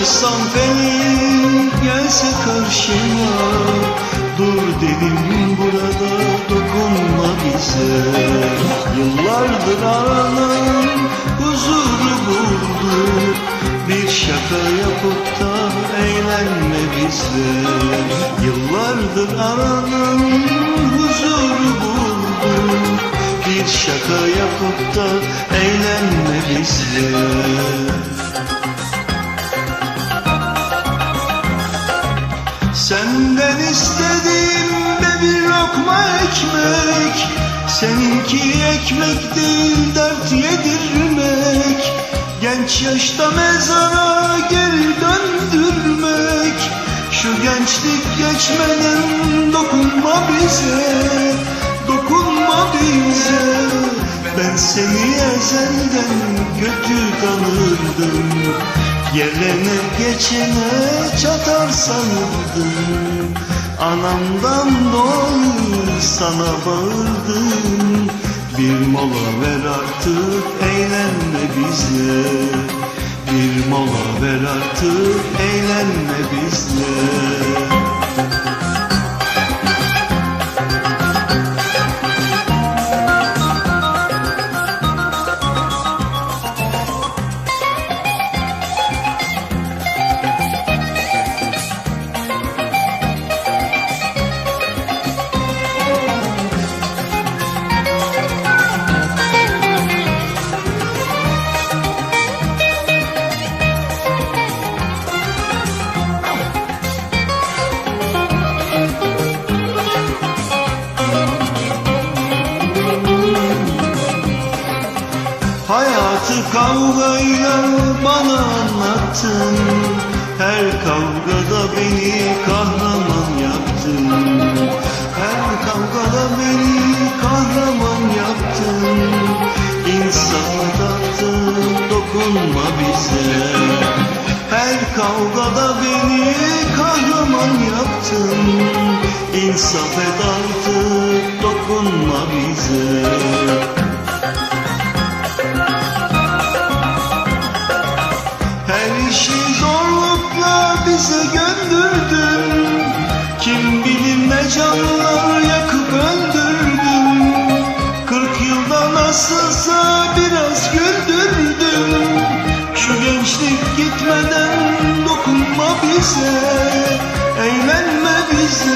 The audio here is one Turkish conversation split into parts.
olsam felin gelse karşıma. Dur dedim burada dokunma bize. Yıllardır aranan huzuru bulduk Bir şaka yapıp da eğlenme bize. Yıllardır aranan huzuru bulduk Bir şaka yapıp da eğlenme bize Senden istediğim de bir lokma ekmek. Seninki ekmek değil dert yedirmek Genç yaşta mezara geri döndürmek. Şu gençlik geçmeden dokunma bize Dokunma bize. Ben seni ezelden kötü tanırdım Gelene geçene çatar sanırdım. Anamdan dolayı sana bağırdım. Bir mola ver artık eğlenme bize Bir mola ver artık eğlenme bizle Hayatı kavgayla bana anlattın. Her kavgada beni kahraman yaptın. Her kavgada beni kahraman yaptın. İnsafa taktın dokunma bize. Her kavgada beni kahraman yaptın. İnsaf et artık dokunma bize İşi zorlukla bize gönderdin Kim bilir ne canlar yakıp öldürdün Kırk yılda nasılsa biraz güldürdün Şu gençlik gitmeden dokunma bize Eğlenme bize.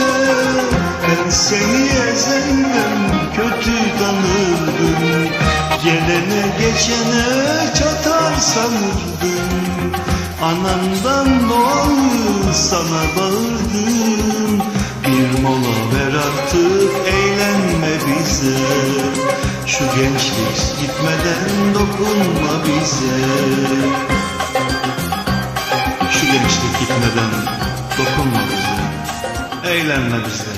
Ben seni ezelden kötü tanırdım. Gelene geçene çatar sanırdım Anandan dolayı sana bağırdım. Bir mola ver artık eğlenme bize. Şu gençlik gitmeden dokunma bize. Şu gençlik gitmeden dokunma bize. Eğlenme bize